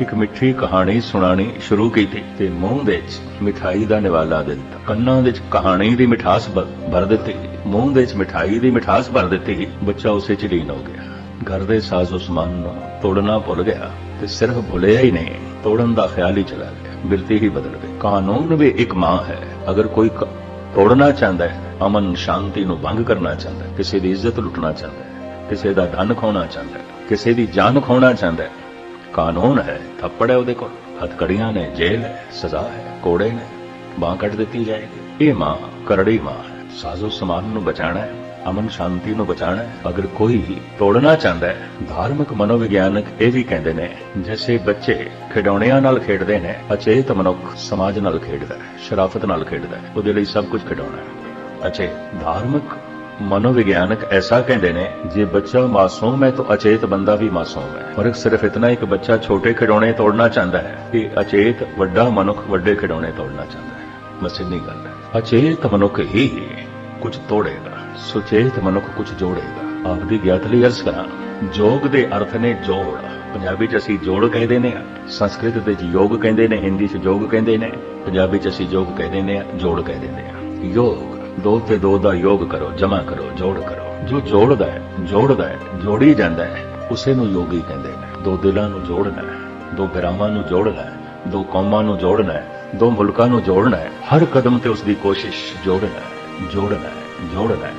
ਇੱਕ ਮਿੱਠੀ ਕਹਾਣੀ ਸੁਣਾਣੀ ਸ਼ੁਰੂ ਕੀਤੀ ਤੇ ਮੂੰਹ ਦੇ ਵਿੱਚ ਮਿਠਾਈ ਦਾ ਨਿਵਾਲਾ ਦੇ ਦਿੱਤਾ। ਕੰਨਾਂ ਦੇ ਵਿੱਚ ਕਹਾਣੀ ਦੀ ਮਿਠਾਸ ਭਰ ਦਿੱਤੀ। ਮੂੰਹ ਦੇ ਵਿੱਚ ਮਿਠਾਈ ਦੀ ਮਿਠਾਸ ਭਰ ਦਿੱਤੀ। ਬੱਚਾ ਉਸੇ ਚ ਲੀਨ ਹੋ ਗਿਆ। ਘਰ ਦੇ ਸਾਜ਼ੋ ਸਮਾਨ ਨੂੰ ਤੋੜਨਾ ਭੁੱਲ ਗਿਆ ਤੇ ਸਿਰਫ ਭੁੱਲਿਆ ਹੀ ਨਹੀਂ, ਤੋੜਨ ਦਾ ਖਿਆਲ ਹੀ ਚਲਾ ਗਿਆ ਬਿਲਤੀ ਹੀ ਬਦਲ ਗਈ। ਕਾਨੂੰਨ ਵੀ ਇੱਕ ਮਾਂ ਹੈ। ਅਗਰ ਕੋਈ ਤੋੜਨਾ ਚਾਹੁੰਦਾ ਹੈ, ਅਮਨ ਸ਼ਾਂਤੀ ਨੂੰ ਭੰਗ ਕਰਨਾ ਚਾਹੁੰਦਾ ਹੈ, ਕਿਸੇ ਦੀ ਇੱਜ਼ਤ ਲੁੱਟਣਾ ਚਾਹੁੰਦਾ ਹੈ, ਕਿਸੇ ਦਾ ਧਨ ਖੋਣਾ ਚਾਹੁੰਦਾ ਹੈ, ਕਿਸੇ ਦੀ ਜਾਨ ਖੋਣਾ ਚਾਹੁੰਦਾ ਹੈ ਕਾਨੂੰਨ ਹੈ, ਥੱਪੜ ਹੈ ਉਹਦੇ ਕੋਲ। ਹੱਥਕੜੀਆਂ ਨੇ, ਜੇਲ੍ਹ ਹੈ, ਸਜ਼ਾ ਹੈ, ਕੋੜੇ ਨੇ, ਬਾਂਹ ਕੱਢ ਦਿੱਤੀ ਜਾਏਗੀ। ਇਹ ਮਾਂ, ਕਰੜੀ ਮਾਂ ਹੈ। ਸਾਜ਼ੋ ਸਮਾਨ ਨੂੰ ਬਚਾਣਾ ਹੈ, ਅਮਨ ਸ਼ਾਂਤੀ ਨੂੰ ਬਚਾਣਾ ਹੈ। ਅਗਰ ਕੋਈ ਤੋੜਨਾ ਚਾਹੁੰਦਾ ਹੈ, ਧਾਰਮਿਕ ਮਨੋਵਿਗਿਆਨਕ ਇਹ ਵੀ ਕਹਿੰਦੇ ਨੇ ਜਿਵੇਂ ਬੱਚੇ ਖਿਡੌਣਿਆਂ ਨਾਲ ਖੇਡਦੇ ਨੇ, ਅਚੇਤ ਮਨੁੱਖ ਸਮਾਜ ਨਾਲ ਖੇਡਦਾ ਹੈ, ਸ਼ਰਾਫਤ ਨਾਲ ਖੇਡਦਾ ਹੈ, ਉਹਦੇ ਲਈ ਸਭ ਕੁਝ ਖਿਡੌਣਾ ਹੈ। ਅਚੇ ਧਾਰਮਿਕ ਮਨੋਵਿਗਿਆਨਕ ਐਸਾ ਕਹਿੰਦੇ ਨੇ, ਜੇ ਬੱਚਾ ਮਾਸੂਮ ਹੈ ਤਾਂ ਅਚੇਤ ਬੰਦਾ ਵੀ ਮਾਸੂਮ ਹੈ। ਪਰ ਸਿਰਫ ਇਤਨਾ ਇੱਕ ਬੱਚਾ ਛੋਟੇ ਖਿਡੌਣੇ ਤੋੜਨਾ ਚਾਹੁੰਦਾ ਹੈ ਕਿ ਅਚੇਤ ਵੱਡਾ ਮਨੁੱਖ ਵੱਡੇ ਖਿਡੌਣੇ ਤੋੜਨਾ ਚਾਹੁੰਦਾ ਹੈ। ਬਸ ਇੰਨੀ ਗੱਲ ਹੈ। ਅਚੇਤ ਮਨੁੱਖ ਹੀ ਕੁਝ ਤੋੜੇਗਾ, ਸੁਚੇਤ ਮਨੁੱਖ ਕੁਝ ਜੋੜੇਗਾ। ਆਪਦੀ ਗਿਆਤ ਲਈ ਅਰਜ਼ ਕਰਾਂ, ਜੋਗ ਦੇ ਅਰਥ ਨੇ ਜੋੜ। ਪੰਜਾਬੀ ਚ ਅਸੀਂ ਜੋੜ ਕਹਿੰਦੇ ਨੇ, ਸੰਸਕ੍ਰਿਤ ਵਿੱਚ ਯੋਗ ਕਹਿੰਦੇ ਨੇ, ਹਿੰਦੀ ਚ ਯੋਗ ਕਹਿੰਦੇ ਨੇ, ਪੰਜਾਬੀ ਚ ਅਸੀਂ ਯੋਗ ਕਹਿੰਦੇ ਨੇ, ਜੋੜ ਕਹਿੰਦੇ ਨੇ। ਯੋਗ। ਦੋ ਤੇ ਦੋ ਦਾ ਯੋਗ ਕਰੋ, ਜਮਾ ਕਰੋ, ਜੋੜ ਕਰੋ। ਜੋ ਜੋੜਦਾ ਹੈ ਜੋੜਦਾ ਹੈ, ਜੋੜੀ ਜਾਂਦਾ ਹੈ, ਉਸੇ ਨੂੰ ਯੋਗੀ ਕਹਿੰਦੇ ਨੇ। ਦੋ ਦਿਲਾਂ ਨੂੰ ਜੋੜਨਾ ਹੈ, ਦੋ ਗ੍ਰਾਮਾਂ ਨੂੰ ਜੋੜਨਾ ਹੈ, ਦੋ ਕੌਮਾਂ ਨੂੰ ਜੋੜਨਾ ਹੈ, ਦੋ ਮੁਲਕਾਂ ਨੂੰ ਜੋੜਨਾ ਹੈ। ਹਰ ਕਦਮ ਤੇ ਉਸ ਦੀ ਕੋਸ਼ਿਸ਼ ਜੋੜਨਾ ਹੈ ਜੋੜਨਾ ਹੈ ਜੋੜਨਾ ਹੈ।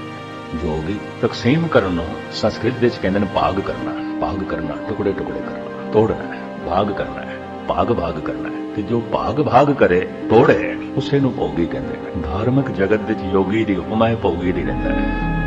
ਜੋਗੀ ਤਕਸੀਮ ਕਰਨ ਨੂੰ ਸੰਸਕ੍ਰਿਤ ਵਿੱਚ ਕਹਿੰਦੇ ਨੇ ਭਾਗ ਕਰਨਾ ਭਾਗ ਕਰਨਾ ਟੁਕੜੇ ਟੁਕੜੇ ਕਰਨਾ ਤੋੜਨਾ ਹੈ, ਭਾਗ ਕਰਨਾ ਹੈ, ਭਾਗ ਭਾਗ ਕਰਨਾ ਹੈ। ਤੇ ਜੋ ਭਾਗ ਭਾਗ ਕਰੇ, ਤੋੜੇ ਉਸੇ ਨੂੰ ਭੋਗੀ ਕਹਿੰਦੇ ਨੇ। ਧਾਰਮਿਕ ਜਗਤ ਵਿੱਚ ਯੋਗੀ ਦੀ ਉਪਮਾ ਭੋਗੀ ਦੀ ਰਹਿੰਦਾ ਹੈ